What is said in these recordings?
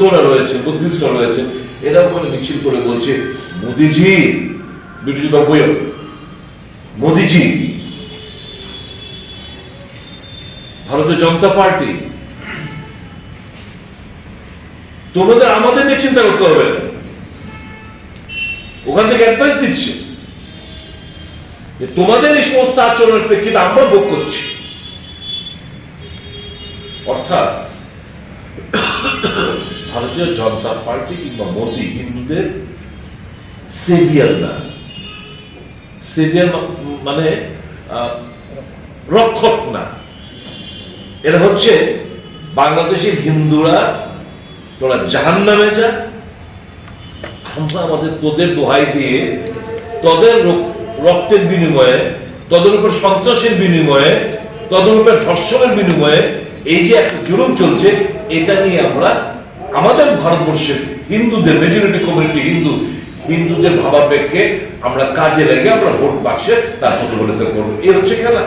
বৌদ্ধরা রয়েছে, বুদ্ধিস্টরা রয়েছে, এরা ওখানে মিছিল করে বলছে, মোদিজি, বিরোধী বা বইয় মোদিজি, ভারতীয় জনতা পার্টি, তোমাদের আমাদের নিয়ে চিন্তা করতে হবে ওখান থেকে অ্যাডভাইস দিচ্ছে তোমাদের এই সমস্ত আচরণের প্রেক্ষিতে আমরা ভোগ করছি। অর্থাৎ ভারতীয় জনতা পার্টি কিংবা মোদী হিন্দুদের সেভিয়ার না। সেভিয়ার মানে রক্ষক না। এরা হচ্ছে বাংলাদেশের হিন্দুরা, তোরা জাহান নামে যা। আমরা আমাদের তোদের দোহাই দিয়ে তোদের রক- রক্তের বিনিময়ে, তোদের উপর সন্ত্রাসের বিনিময়ে, তোদের উপর ধর্ষণের বিনিময়ে এই যে একটা জুলুম চলছে, এটা নিয়ে আমরা আমাদের ভারতবর্ষের হিন্দুদের মেজরিটি কমিউনিটি হিন্দু, হিন্দুদের ভাবাবেগকে আমরা কাজে লেগে আমরা ভোট বাক্সে তার প্রতিফলিত করব। এই হচ্ছে খেলা।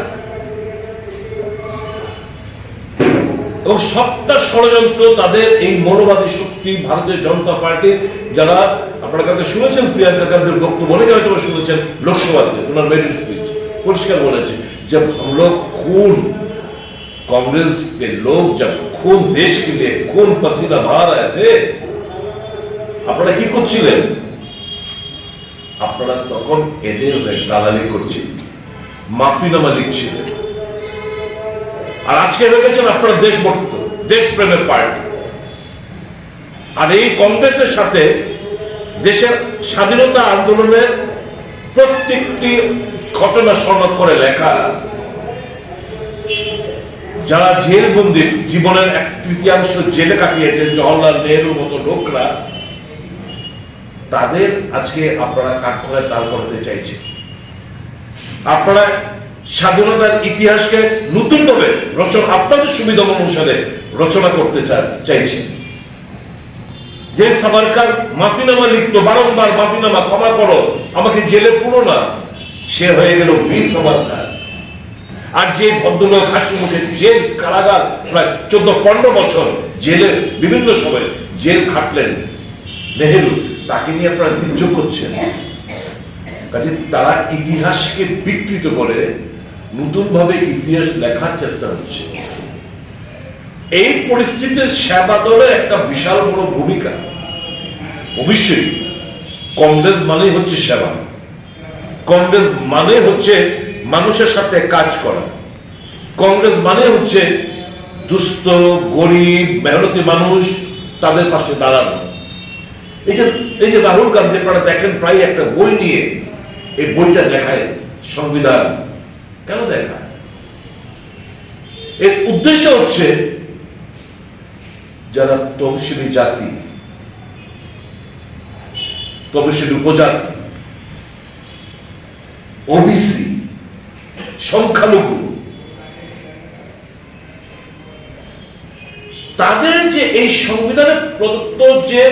এবং সবটা ষড়যন্ত্র তাদের এই মনোবাদী শক্তি ভারতের জনতা পার্টি, যারা আপনার কাছে শুনেছেন, প্রিয়াঙ্কা গান্ধীর বক্তব্য, অনেকে হয়তো শুনেছেন, লোকসভাতে, ওনার মেরিট স্পিচ পরিষ্কার বলেছে যে লোক খুন कांग्रेस के लोग जब खून देश के लिए खून पसीना बहा रहे थे আপনারা কি করছিলেন আপনারা তখন এদের হয়ে দালালি করছিলেন মাফিনামা লিখছিলেন আর আজকে হয়ে গেছেন আপনার দেশভক্ত দেশপ্রেমের পার্টি আর এই কংগ্রেসের সাথে দেশের স্বাধীনতা আন্দোলনের প্রত্যেকটি ঘটনা স্মরণ করে লেখা যারা জেলবন্দি, জীবনের এক তৃতীয়াংশ জেলে কাটিয়েছেন জওয়াহরলাল নেহরুর মতো লোকরা, তাদের আজকে আপনারা কাঠখড়ায় তাল করতে চাইছেন। আপনারা স্বাধীনতার ইতিহাসকে নতুন ভাবে রচনা, আপনাদের সুবিধা অনুসারে রচনা করতে চাইছেন। যে সাবারকার মাফিনামা লিখতো, বারংবার মাফিনামা ক্ষমা করো, আমাকে জেলে পুরো না, সে হয়ে গেল বীর সাবারকার আর যে ভদ্রলোক হাসি মুখে জেল কারাগার, প্রায় চোদ্দ পনেরো বছর জেলে বিভিন্ন সময় জেল খাটলেন নেহেরু, তাকে নিয়ে আপনারা তির্যক করছেন। কাজে তারা ইতিহাসকে বিকৃত করে নতুন ভাবে ইতিহাস লেখার চেষ্টা হচ্ছে। এই পরিস্থিতিতে সেবা দলের একটা বিশাল বড় ভূমিকা। অবশ্যই, কংগ্রেস মানেই হচ্ছে সেবা। কংগ্রেস মানে হচ্ছে মানুষের সাথে কাজ করা। কংগ্রেস মানে হচ্ছে দুস্থ, গরিব, মেহনতি মানুষ তাদের পাশে দাঁড়ানো। এই যে এই যে রাহুল গান্ধী আপনারা দেখেন প্রায় একটা বই নিয়ে এই বইটা দেখায় সংবিধান। কেন দেখায় এর উদ্দেশ্য হচ্ছে যারা তহসিলি জাতি, তহসিলি উপজাতি, ওবিসি সংখ্যালঘু। তাদের যে এই সংবিধানের প্রদত্ত যে